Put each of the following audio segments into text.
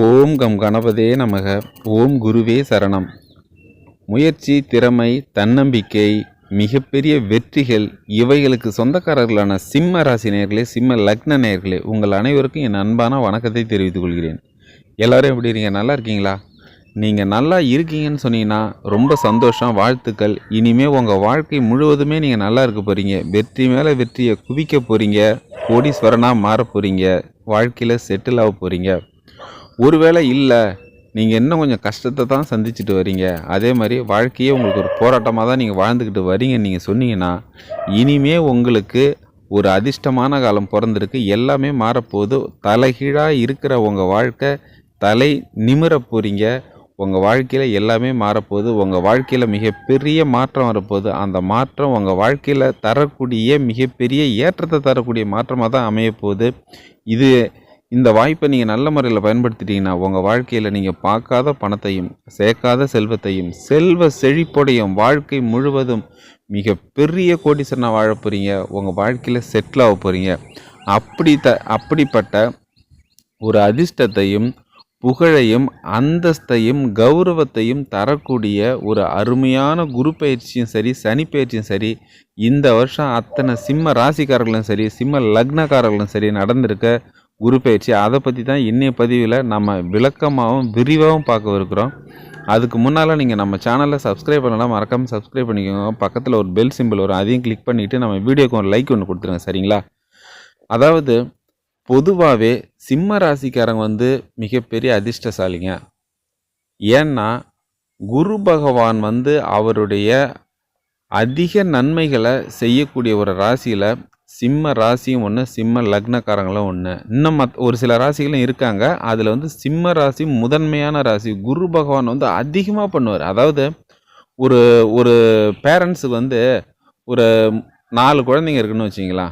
ஓம் come கணபதே நமக. ஓம் குருவே சரணம். முயற்சி திறமை தன்னம்பிக்கை மிகப்பெரிய வெற்றிகள் இவைகளுக்கு சொந்தக்காரர்களான சிம்ம ராசி நேர்களே சிம்ம லக்ன நேர்களே உங்கள் அனைவருக்கும் என் அன்பான வணக்கத்தை தெரிவித்துக் கொள்கிறேன். எல்லாரும் எப்படி இருக்கீங்க? நல்லா இருக்கீங்களா? நீங்கள் நல்லா இருக்கீங்கன்னு சொன்னீங்கன்னா ரொம்ப சந்தோஷம் வாழ்த்துக்கள். இனிமேல் உங்கள் வாழ்க்கை முழுவதுமே நீங்கள் நல்லா இருக்க போகிறீங்க வெற்றி மேலே வெற்றியை குவிக்க போகிறீங்க கோடீஸ்வரனாக மாற போகிறீங்க வாழ்க்கையில் செட்டில் ஆக போகிறீங்க ஒருவேளை இல்லை நீங்கள் இன்னும் கொஞ்சம் கஷ்டத்தை தான் சந்திச்சுட்டு வரீங்க. அதே மாதிரி வாழ்க்கையே உங்களுக்கு ஒரு போராட்டமாக தான் நீங்கள் வாழ்ந்துக்கிட்டு வரீங்கன்னு நீங்கள் சொன்னீங்கன்னா இனிமே உங்களுக்கு ஒரு அதிர்ஷ்டமான காலம் பிறந்திருக்கு. எல்லாமே மாறப்போகுது. தலைகீழாக இருக்கிற உங்கள் வாழ்க்கை தலை நிமிர போகிறீங்க உங்கள் வாழ்க்கையில் எல்லாமே மாறப்போகுது. உங்கள் வாழ்க்கையில் மிகப்பெரிய மாற்றம் வரப்போகுது. அந்த மாற்றம் உங்கள் வாழ்க்கையில் தரக்கூடிய மிகப்பெரிய ஏற்றத்தை தரக்கூடிய மாற்றமாக தான் அமையப்போகுது. இது இந்த வாய்ப்பை நீங்கள் நல்ல முறையில் பயன்படுத்திட்டீங்கன்னா உங்கள் வாழ்க்கையில் நீங்கள் பார்க்காத பணத்தையும் சேர்க்காத செல்வத்தையும் செல்வ செழிப்போடையும் வாழ்க்கை முழுவதும் மிக பெரிய கோடிசனாக வாழ போகிறீங்க உங்கள் வாழ்க்கையில் செட்டில் ஆக போகிறீங்க அப்படி த அப்படிப்பட்ட ஒரு அதிர்ஷ்டத்தையும் புகழையும் அந்தஸ்தையும் கௌரவத்தையும் தரக்கூடிய ஒரு அருமையான குரு பயிற்சியும் சரி சனி பயிற்சியும் சரி இந்த வருஷம் அத்தனை சிம்ம ராசிக்காரர்களும் சரி சிம்ம லக்னக்காரர்களும் சரி நடந்திருக்க குரு பயிற்சி. அதை பற்றி தான் இன்னைய பதிவில் நம்ம விளக்கமாகவும் விரிவாகவும் பார்க்க இருக்கிறோம். அதுக்கு முன்னால் நீங்கள் நம்ம சேனலில் சப்ஸ்கிரைப் பண்ணலாம் மறக்காமல் சப்ஸ்கிரைப் பண்ணிக்கோங்க. பக்கத்தில் ஒரு பெல் சிம்பிள் வரும் அதையும் கிளிக் பண்ணிவிட்டு நம்ம வீடியோக்கு ஒரு லைக் ஒன்று கொடுத்துருங்க சரிங்களா? அதாவது பொதுவாகவே சிம்ம ராசிக்காரங்க வந்து மிகப்பெரிய அதிர்ஷ்டசாலிங்க. ஏன்னா குரு பகவான் வந்து அவருடைய அதிக நன்மைகளை செய்யக்கூடிய ஒரு ராசியில் சிம்ம ராசியும் ஒன்று சிம்ம லக்னக்காரங்களும் ஒன்று இன்னும் மத் ஒரு சில ராசிகளும் இருக்காங்க. அதில் வந்து சிம்ம ராசி முதன்மையான ராசி. குரு பகவான் வந்து அதிகமாக பண்ணுவார். அதாவது ஒரு ஒரு பேரண்ட்ஸுக்கு வந்து ஒரு நாலு குழந்தைங்க இருக்குன்னு வச்சிங்களா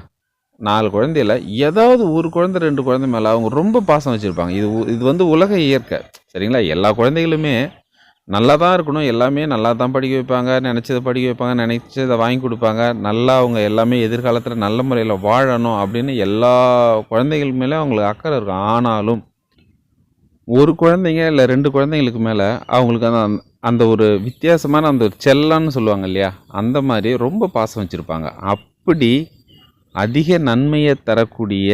நாலு குழந்தையில ஏதாவது ஒரு குழந்தை ரெண்டு குழந்தை மேலே அவங்க ரொம்ப பாசம் வச்சுருப்பாங்க. இது உ- இது வந்து உலக இயற்கை. சரிங்களா? எல்லா குழந்தைகளுமே நல்லா தான் இருக்கணும். எல்லாமே நல்லா தான் படிக்க வைப்பாங்க. நினச்சதை படிக்க வைப்பாங்க. நினச்சதை வாங்கி கொடுப்பாங்க. நல்லா அவங்க எல்லாமே எதிர்காலத்தில் நல்ல முறையில் வாழணும் அப்படின்னு எல்லா குழந்தைகள் மேலே அவங்களுக்கு அக்கறை இருக்கும். ஆனாலும் ஒரு குழந்தைங்க இல்லை ரெண்டு குழந்தைங்களுக்கு மேலே அவங்களுக்கு அந்த அந்த ஒரு வித்தியாசமான அந்த ஒரு செல்லன்னு சொல்லுவாங்க இல்லையா? அந்த மாதிரி ரொம்ப பாசம் வச்சுருப்பாங்க. அப்படி அதிக நன்மையை தரக்கூடிய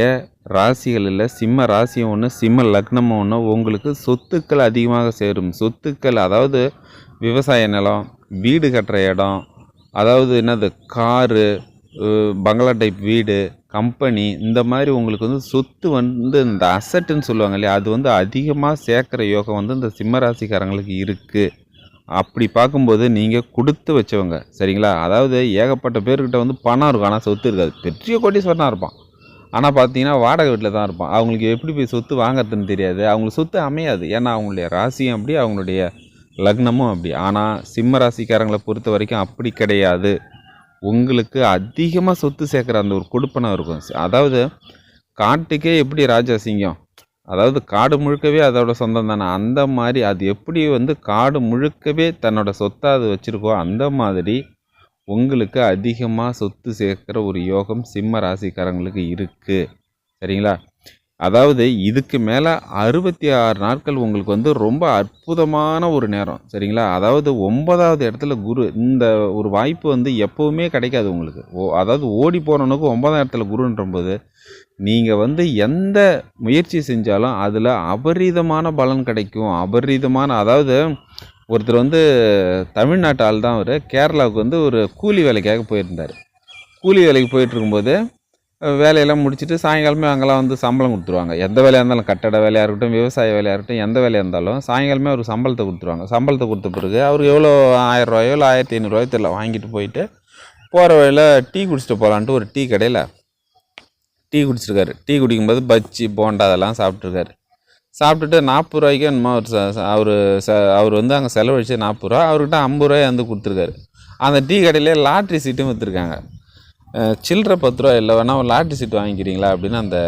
ராசிகளில் சிம்ம ராசியும் ஒன்று சிம்ம லக்னமும் ஒன்று உங்களுக்கு சொத்துக்கள் அதிகமாக சேரும். சொத்துக்கள் அதாவது விவசாய நிலம் வீடு கட்டுற இடம் அதாவது என்னது காரு பங்களா டைப் வீடு கம்பெனி இந்த மாதிரி உங்களுக்கு வந்து சொத்து வந்து இந்த அசட்டுன்னு சொல்லுவாங்க இல்லையா அது வந்து அதிகமாக சேர்க்குற யோகம் வந்து இந்த சிம்ம ராசிக்காரங்களுக்கு இருக்குது அப்படி பார்க்கும்போது நீங்கள் கொடுத்து வச்சவங்க சரிங்களா? அதாவது ஏகப்பட்ட பேர்கிட்ட வந்து பணம் இருக்கும். ஆனால் சொத்து இருக்காது. பெரிய கோட்டீஸ்வரனாக இருப்பான். ஆனால் பார்த்தீங்கன்னா வாடகை வீட்டில் தான் இருப்பான். அவங்களுக்கு எப்படி போய் சொத்து வாங்குறதுன்னு தெரியாது. அவங்களுக்கு சொத்து அமையாது. ஏன்னா அவங்களுடைய ராசியும் அப்படி அவங்களுடைய லக்னமும் அப்படி. ஆனால் சிம்ம ராசிக்காரங்களை பொறுத்த வரைக்கும் அப்படி கிடையாது. உங்களுக்கு அதிகமாக சொத்து சேர்க்குற அந்த ஒரு கொடுப்பனம் இருக்கும். அதாவது காட்டுக்கே எப்படி ராஜா சிங்கம் அதாவது காடு முழுக்கவே அதோட சொந்தம் தானே. அந்த மாதிரி அது எப்படி வந்து காடு முழுக்கவே தன்னோட சொத்தை அது வச்சுருக்கோ அந்த மாதிரி உங்களுக்கு அதிகமாக சொத்து சேர்க்குற ஒரு யோகம் சிம்ம ராசிக்காரங்களுக்கு இருக்குது சரிங்களா? அதாவது இதுக்கு மேலே அறுபத்தி ஆறு நாட்கள் உங்களுக்கு வந்து ரொம்ப அற்புதமான ஒரு நேரம் சரிங்களா? அதாவது ஒன்பதாவது இடத்துல குரு இந்த ஒரு வாய்ப்பு வந்து எப்போவுமே கிடைக்காது உங்களுக்கு. ஓ அதாவது ஓடி போனவனுக்கு ஒன்பதாம் இடத்துல குருன்றும்போது நீங்கள் வந்து எந்த முயற்சி செஞ்சாலும் அதில் அபரீதமான பலன் கிடைக்கும். அபரீதமான அதாவது ஒருத்தர் வந்து தமிழ்நாட்டு ஆள் தான் அவர். கேரளாவுக்கு வந்து ஒரு கூலி வேலைக்காக போயிருந்தார். கூலி வேலைக்கு போயிட்டு இருக்கும்போது வேலையெல்லாம் முடிச்சுட்டு சாயங்காலமே அங்கெல்லாம் வந்து சம்பளம் கொடுத்துருவாங்க. எந்த வேலையாக இருந்தாலும் கட்டட வேலையாக இருக்கட்டும் விவசாய வேலையாக இருக்கட்டும் எந்த வேலையாக இருந்தாலும் சாயங்காலமே அவருக்கு சம்பளத்தை கொடுத்துருவாங்க. சம்பளத்தை கொடுத்த பிறகு அவருக்கு எவ்வளோ ஆயிரம் ரூபாயோ இல்லை ஆயிரத்தி ஐநூறுரூவாயோ தெரியல வாங்கிட்டு போயிட்டு போகிற வழியில் டீ குடிச்சிட்டு போகலான்ட்டு ஒரு டீ கடையில் டீ குடிச்சிருக்காரு. டீ குடிக்கும்போது பஜ்ஜி போண்டா அதெல்லாம் சாப்பிட்ருக்காரு சாப்பிட்டுட்டு நாற்பது ரூபாய்க்கு என்னமோ அவர் ச அவர் ச அவர் வந்து அங்கே செலவழிச்சு நாற்பது ரூபா அவர்கிட்ட ஐம்பது ரூபாய் வந்து கொடுத்துருக்காரு. அந்த டீ கடையிலே லாட்ரி சீட்டும் விற்றுருக்காங்க சில்லற பத்து ரூபா இல்லை வேணா ஒரு லாட்ரி சீட் வாங்கிக்கிறீங்களா அப்படின்னு அந்த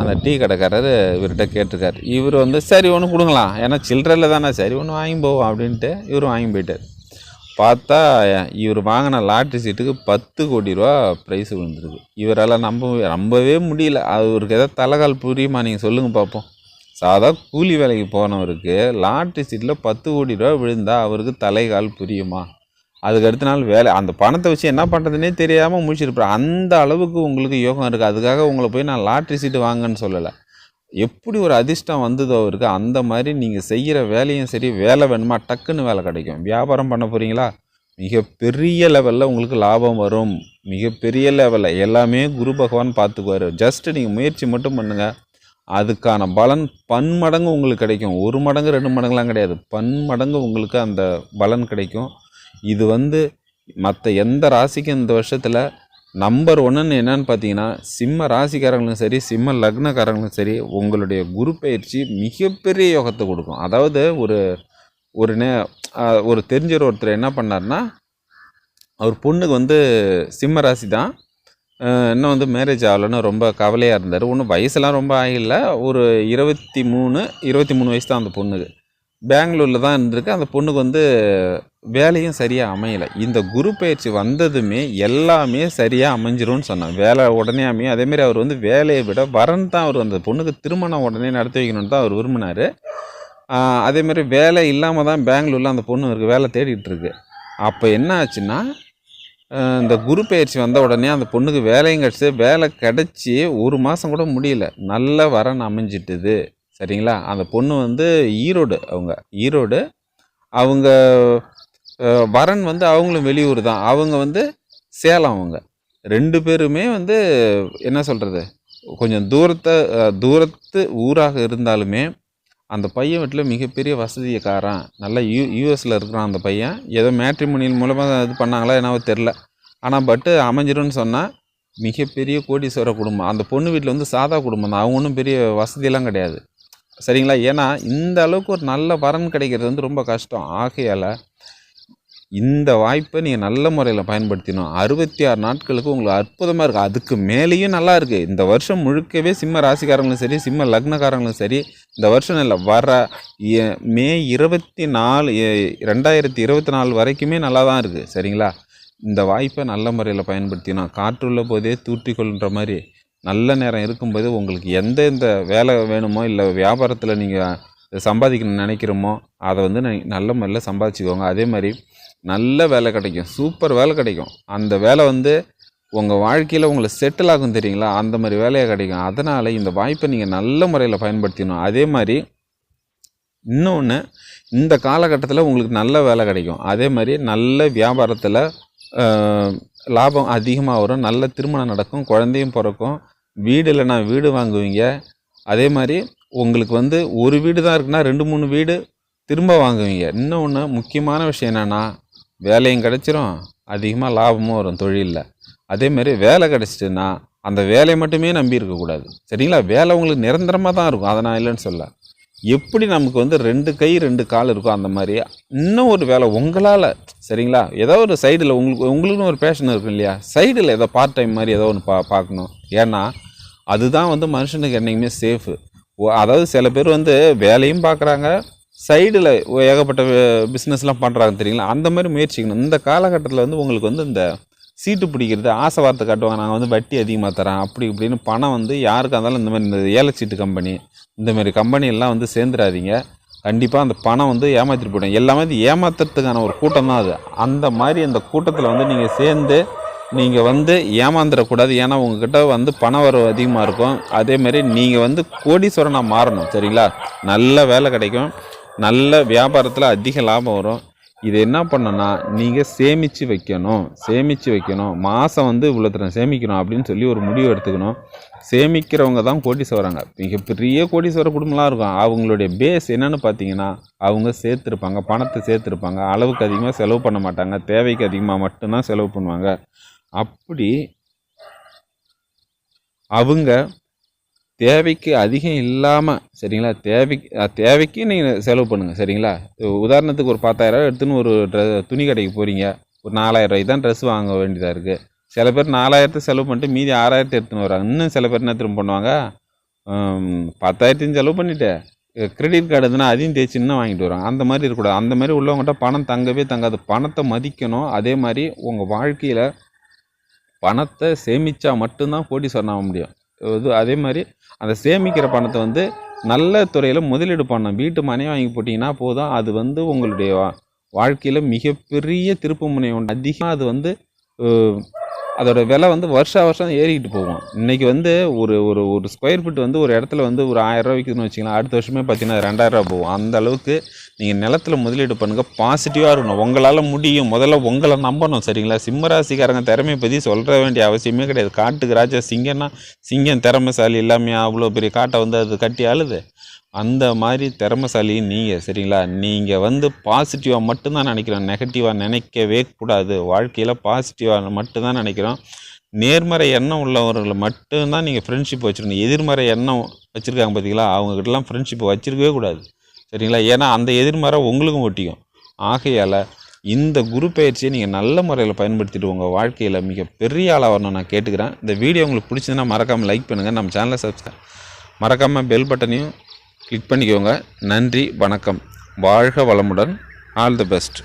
அந்த டீ கடைக்காரர் இவர்கிட்ட கேட்டிருக்காரு. இவர் வந்து சரி ஒன்று கொடுங்களாம் ஏன்னா சில்லறையில் தானே சரி ஒன்று வாங்கி போவோம் அப்படின்ட்டு இவர் வாங்கி போயிட்டார். பார்த்தா இவர் வாங்கின லாட்ரி சீட்டுக்கு பத்து கோடி ரூபா ப்ரைஸ் விழுந்துருக்கு இவரால் நம்ப நம்பவே முடியல. அவருக்கு எதாவது தலைகால் புரியுமா? நீங்கள் சொல்லுங்கள் பார்ப்போம் சாதா கூலி வேலைக்கு போனவருக்கு லாட்ரி சீட்டில் பத்து கோடி ரூபா விழுந்தால் அவருக்கு தலைகால் புரியுமா? அதுக்கு அடுத்த நாள் வேலை. அந்த பணத்தை வச்சு என்ன பண்ணுறதுனே தெரியாமல் முடிச்சிருப்பேன் அந்த அளவுக்கு உங்களுக்கு யோகம் இருக்குது அதுக்காக உங்களை போய் நான் லாட்ரி சீட்டு வாங்கன்னு சொல்லலை. எப்படி ஒரு அதிர்ஷ்டம் வந்ததோ அவருக்கு அந்த மாதிரி நீங்கள் செய்கிற வேலையும் சரி வேலை வேணுமா? டக்குன்னு வேலை கிடைக்கும். வியாபாரம் பண்ண போகிறீங்களா மிகப்பெரிய லெவலில் உங்களுக்கு லாபம் வரும். மிகப்பெரிய லெவலில் எல்லாமே குரு பகவான் பார்த்துக்குவார். ஜஸ்ட்டு நீங்கள் முயற்சி மட்டும் பண்ணுங்கள் அதுக்கான பலன் பன்மடங்கு உங்களுக்கு கிடைக்கும். ஒரு மடங்கு ரெண்டு மடங்குலாம் கிடையாது. பன்மடங்கு உங்களுக்கு அந்த பலன் கிடைக்கும். இது வந்து மற்ற எந்த ராசிக்கும் இந்த வருஷத்தில் நம்பர் ஒன்றுன்னு என்னன்னு பார்த்தீங்கன்னா சிம்ம ராசிக்காரங்களும் சரி சிம்ம லக்னக்காரங்களும் சரி உங்களுடைய குரு பயிற்சி மிகப்பெரிய யோகத்தை கொடுக்கும். அதாவது ஒரு ஒரு நே ஒரு தெரிஞ்சவர் ஒருத்தர் என்ன பண்ணார்னா அவர் பொண்ணுக்கு வந்து சிம்ம ராசி தான் இன்னும் வந்து மேரேஜ் ஆகலைன்னு ரொம்ப கவலையாக இருந்தார். ஒன்றும் வயசுலாம் ரொம்ப ஆகல. ஒரு இருபத்தி மூணு இருபத்தி மூணு வயசு தான் அந்த பொண்ணுக்கு. பெங்களூரில் தான் இருந்திருக்கு. அந்த பொண்ணுக்கு வந்து வேலையும் சரியாக அமையலை. இந்த குரு பயிற்சி வந்ததுமே எல்லாமே சரியாக அமைஞ்சிரும்னு சொன்னான் வேலை உடனே அமையும் அதேமாரி அவர் வந்து வேலையை விட வரன் தான் அவர் அந்த பொண்ணுக்கு திருமணம் உடனே நடத்தி வைக்கணும்னு தான் அவர் விரும்பினார். அதேமாரி வேலை இல்லாமல் தான் பெங்களூரில் அந்த பொண்ணு இருக்குது வேலை தேடிகிட்டு இருக்கு. அப்போ என்ன ஆச்சுன்னா இந்த குரு பயிற்சி வந்த உடனே அந்த பொண்ணுக்கு வேலையும் கிடச்சி வேலை கிடச்சி ஒரு மாதம் கூட முடியல. நல்ல வரன் அமைஞ்சிட்டுது. சரிங்களா? அந்த பொண்ணு வந்து ஈரோடு அவங்க ஈரோடு. அவங்க வரன் வந்து அவங்களும் வெளியூர் தான். அவங்க வந்து சேலம் அவங்க. ரெண்டு பேருமே வந்து என்ன சொல்கிறது கொஞ்சம் தூரத்தை தூரத்து ஊராக இருந்தாலுமே அந்த பையன் வீட்டில் மிகப்பெரிய வசதியக்காரன். நல்லா யூ யூஎஸில் இருக்கிறான் அந்த பையன். ஏதோ மேட்ரிமோனியல் மூலமாக இது பண்ணாங்களா என்னவோ தெரில ஆனால் பட்டு அமைஞ்சிரும்னு சொன்னால் மிகப்பெரிய கோடீஸ்வர குடும்பம். அந்த பொண்ணு வீட்டில் வந்து சாதா குடும்பம் தான். அவங்க ஒன்றும் பெரிய வசதியெல்லாம் கிடையாது. சரிங்களா? ஏன்னா இந்த அளவுக்கு ஒரு நல்ல வரன் கிடைக்கிறது வந்து ரொம்ப கஷ்டம். ஆகையால் இந்த வாய்ப்பை நீங்கள் நல்ல முறையில் பயன்படுத்தினோம் அறுபத்தி ஆறு நாட்களுக்கு உங்களுக்கு அற்புதமாக இருக்குது அதுக்கு மேலேயும் நல்லா இருக்குது இந்த வருஷம் முழுக்கவே சிம்ம ராசிக்காரங்களும் சரி சிம்ம லக்னக்காரங்களும் சரி இந்த வருஷம் இல்லை வர மே இருபத்தி நாலு ரெண்டாயிரத்தி இருபத்தி நாலு வரைக்குமே நல்லா தான் இருக்குது சரிங்களா? இந்த வாய்ப்பை நல்ல முறையில் பயன்படுத்தினோம் காற்றுள்ள போதே தூற்றிக்கொள்ன்ற மாதிரி நல்ல நேரம் இருக்கும்போது உங்களுக்கு எந்த எந்த வேலை வேணுமோ இல்லை வியாபாரத்தில் நீங்கள் சம்பாதிக்கணும்னு நினைக்கிறோமோ அதை வந்து நல்ல முறையில் சம்பாதிச்சுக்கோங்க. அதே மாதிரி நல்ல வேலை கிடைக்கும். சூப்பர் வேலை கிடைக்கும். அந்த வேலை வந்து உங்கள் வாழ்க்கையில் உங்களை செட்டில் ஆகும் தெரியுங்களா? அந்த மாதிரி வேலையாக கிடைக்கும். அதனால் இந்த வாய்ப்பை நீங்கள் நல்ல முறையில் பயன்படுத்திக்கணும். அதே மாதிரி இன்னொன்று இந்த காலகட்டத்தில் உங்களுக்கு நல்ல வேலை கிடைக்கும். அதே மாதிரி நல்ல வியாபாரத்தில் லாபம் அதிகமாக வரும். நல்ல திருமணம் நடக்கும். குழந்தையும் பிறக்கும். வீடு இல்லைனா வீடு வாங்குவீங்க. அதே மாதிரி உங்களுக்கு வந்து ஒரு வீடு தான் இருக்குன்னா ரெண்டு மூணு வீடு திரும்ப வாங்குவீங்க. இன்னொன்று முக்கியமான விஷயம் என்னென்னா வேலையும் கிடச்சிரும் அதிகமாக லாபமும் வரும் தொழிலில். அதே மாதிரி வேலை கிடச்சிட்டுன்னா அந்த வேலையை மட்டுமே நம்பி இருக்கக்கூடாது. சரிங்களா? வேலை உங்களுக்கு நிரந்தரமாக தான் இருக்கும். அதை நான் இல்லைன்னு சொல்ல. எப்படி நமக்கு வந்து ரெண்டு கை ரெண்டு கால் இருக்கும் அந்த மாதிரி இன்னும் ஒரு வேலை உங்களால் சரிங்களா? ஏதோ ஒரு சைடில் உங்களுக்கு உங்களுக்குன்னு ஒரு பேஷன் இருக்கும் இல்லையா? சைடில் ஏதோ பார்ட் டைம் மாதிரி ஏதோ ஒன்று பா பார்க்கணும். ஏன்னா அதுதான் வந்து மனுஷனுக்கு என்றைக்குமே சேஃபு அதாவது சில பேர் வந்து வேலையும் பார்க்குறாங்க சைடில் ஏகப்பட்ட பிஸ்னஸ்லாம் பண்ணுறாங்க தெரியுங்களா? அந்த மாதிரி முயற்சிக்கணும். இந்த காலகட்டத்தில் வந்து உங்களுக்கு வந்து இந்த சீட்டு பிடிக்கிறது ஆசை வார்த்தை காட்டுவாங்க. நாங்கள் வந்து வட்டி அதிகமாக தரேன் அப்படி இப்படின்னு பணம் வந்து யாருக்காக இருந்தாலும் இந்த மாதிரி இந்த ஏலச்சீட்டு கம்பெனி இந்த மாதிரி வந்து சேர்ந்துடாதீங்க கண்டிப்பாக அந்த பணம் வந்து ஏமாற்றிட்டு போயிடும் எல்லாமே இது ஏமாத்துறதுக்கான ஒரு கூட்டம் தான் அது. அந்த மாதிரி அந்த கூட்டத்தில் வந்து நீங்கள் சேர்ந்து நீங்கள் வந்து ஏமாந்துடக்கூடாது. ஏன்னா உங்ககிட்ட வந்து பண வரவு அதிகமாக இருக்கும். அதேமாதிரி நீங்கள் வந்து கோடீஸ்வரனாக மாறணும் சரிங்களா? நல்ல வேலை கிடைக்கும். நல்ல வியாபாரத்தில் அதிக லாபம் வரும். இது என்ன பண்ணணும்னா நீங்கள் சேமித்து வைக்கணும். சேமித்து வைக்கணும். மாதம் வந்து இவ்வளோத்தனை சேமிக்கணும் அப்படின்னு சொல்லி ஒரு முடிவு எடுத்துக்கணும். சேமிக்கிறவங்க தான் கோடீஸ்வரங்க. மிகப்பெரிய கோடீஸ்வர குடும்பம்லாம் இருக்கும். அவங்களுடைய பேஸ் என்னென்னு பார்த்தீங்கன்னா அவங்க சேர்த்துருப்பாங்க. பணத்தை சேர்த்துருப்பாங்க. அளவுக்கு அதிகமாக செலவு பண்ண மாட்டாங்க. தேவைக்கு அதிகமாக மட்டும்தான் செலவு பண்ணுவாங்க. அப்படி அவங்க தேவைக்கு அதிகம் இல்லாமல் சரிங்களா? தேவைக்கு தேவைக்கு நீங்கள் செலவு பண்ணுங்கள் சரிங்களா? உதாரணத்துக்கு ஒரு பத்தாயிரம் எடுத்துன்னு ஒரு ட்ரெ துணி கடைக்கு போகிறீங்க ஒரு நாலாயிரம் ரூபாய்க்கு தான் ட்ரெஸ் வாங்க வேண்டியதாக இருக்குது சில பேர் நாலாயிரத்தை செலவு பண்ணிட்டு மீதி ஆறாயிரத்தை எடுத்துன்னு வராங்க. இன்னும் சில பேர் என்ன திரும்ப பண்ணுவாங்க? பத்தாயிரத்தையும் செலவு பண்ணிவிட்டு கிரெடிட் கார்டு இருந்ததுன்னா அதையும் தேய்ச்சி இன்னும் வாங்கிட்டு வராங்க. அந்த மாதிரி இருக்கக்கூடாது. அந்த மாதிரி உள்ளவங்ககிட்ட பணம் தங்கவே தங்காது. பணத்தை மதிக்கணும். அதே மாதிரி உங்கள் வாழ்க்கையில் பணத்தை சேமித்தா மட்டும்தான் கோடீஸ்வரன் ஆக முடியும். இது அதே மாதிரி அந்த சேமிக்கிற பணத்தை வந்து நல்ல துறையில் முதலீடு பண்ணணும். வீட்டு மனை வாங்கி போட்டிங்கன்னா போதும். அது வந்து உங்களுடைய வா- வாழ்க்கையில் மிகப்பெரிய திருப்பு முனை உண்டு அதிகமாக அது வந்து அதோட விலை வந்து வருஷா வருஷம் ஏறிக்கிட்டு போகும். இன்றைக்கி வந்து ஒரு ஒரு ஒரு ஸ்கொயர் ஃபீட் வந்து ஒரு இடத்துல வந்து ஒரு ஆயிரம் விற்குதுன்னு வச்சுக்கலாம் அடுத்த வருஷமே பார்த்தீங்கன்னா ரெண்டாயிரரூவா போகும். அந்த அளவுக்கு நீங்கள் நிலத்துல முதலீடு பண்ணுங்கள் பாசிட்டிவாக இருக்கணும். உங்களால் முடியும். முதல்ல உங்களை நம்பணும். சரிங்களா? சிம்மராசிக்காரங்க திறமையை பற்றி சொல்கிற வேண்டிய அவசியமே கிடையாது. காட்டுக்கு ராஜா சிங்கம்னா சிங்கம் திறமைசாலி இல்லாமையா அவ்வளோ பெரிய காட்டை வந்து அது கட்டி அழுது. அந்த மாதிரி திறமைசாலி நீங்கள் சரிங்களா? நீங்கள் வந்து பாசிட்டிவாக மட்டும்தான் நினைக்கிறோம். நெகட்டிவாக நினைக்கவே கூடாது. வாழ்க்கையில் பாசிட்டிவாக மட்டும்தான் நினைக்கிறோம். நேர்மறை எண்ணம் உள்ளவர்களை மட்டும்தான் நீங்கள் ஃப்ரெண்ட்ஷிப் வச்சுருக்கணும். எதிர்மறை எண்ணம் வச்சுருக்காங்க பார்த்தீங்களா அவங்ககிட்டலாம் ஃப்ரெண்ட்ஷிப் வச்சுருக்கவே கூடாது. சரிங்களா? ஏன்னா அந்த எதிர்மறை உங்களுக்கும் ஒட்டிக்கும். ஆகையால் இந்த குரு பயிற்சியை நீங்கள் நல்ல முறையில் பயன்படுத்திட்டு உங்கள் வாழ்க்கையில் மிக பெரிய ஆளாக வரணும் நான் கேட்டுக்கிறேன். இந்த வீடியோ உங்களுக்கு பிடிச்சதுன்னா மறக்காமல் லைக் பண்ணுங்கள் நம்ம சேனலை சப்ஸ்கிரைப் மறக்காமல் பெல் பட்டனையும் கிளிக் பண்ணிக்கோங்க. நன்றி வணக்கம். வாழ்க வளமுடன். All the best.